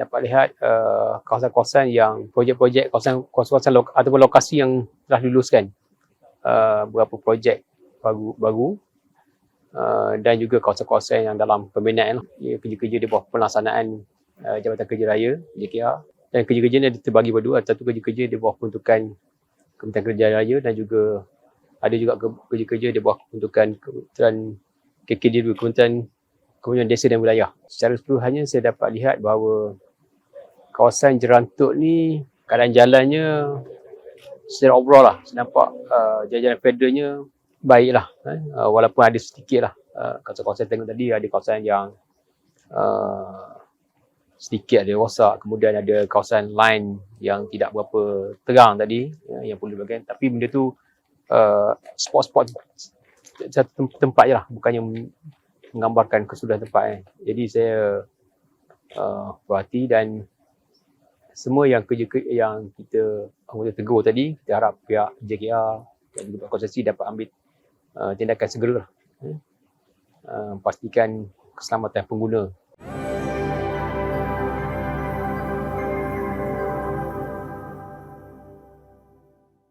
dapat lihat uh, kawasan-kawasan yang projek-projek kawasan kawasan lok, ataupun lokasi yang telah diluluskan. Uh, beberapa projek baru baru uh, dan juga kawasan-kawasan yang dalam pembinaan. Kerja-kerja di bawah pelaksanaan uh, Jabatan Kerja Raya JKR dan kerja-kerja ni terbagi berdua. Satu kerja-kerja di bawah peruntukan Kementerian Kerja Raya dan juga ada juga ke- kerja-kerja di bawah peruntukan Kementerian KKD Kementerian Kementerian Desa dan Wilayah. Secara keseluruhannya saya dapat lihat bahawa kawasan Jerantuk ni keadaan jalannya secara overall lah. Saya nampak uh, jalan-jalan federalnya baik lah eh? uh, walaupun ada sedikit lah. Uh, kawasan-kawasan tengok tadi ada kawasan yang uh, sedikit ada rosak. Kemudian ada kawasan line yang tidak berapa terang tadi ya, yang perlu bagian tapi benda tu uh, spot-spot satu tem- tempat je lah. Bukannya menggambarkan keseluruhan tempat eh. jadi saya uh, berhati dan semua yang kerja ke, yang kita anggota tegur tadi kita harap pihak JKR dan juga konsesi dapat ambil uh, tindakan segera lah, eh. uh, pastikan keselamatan pengguna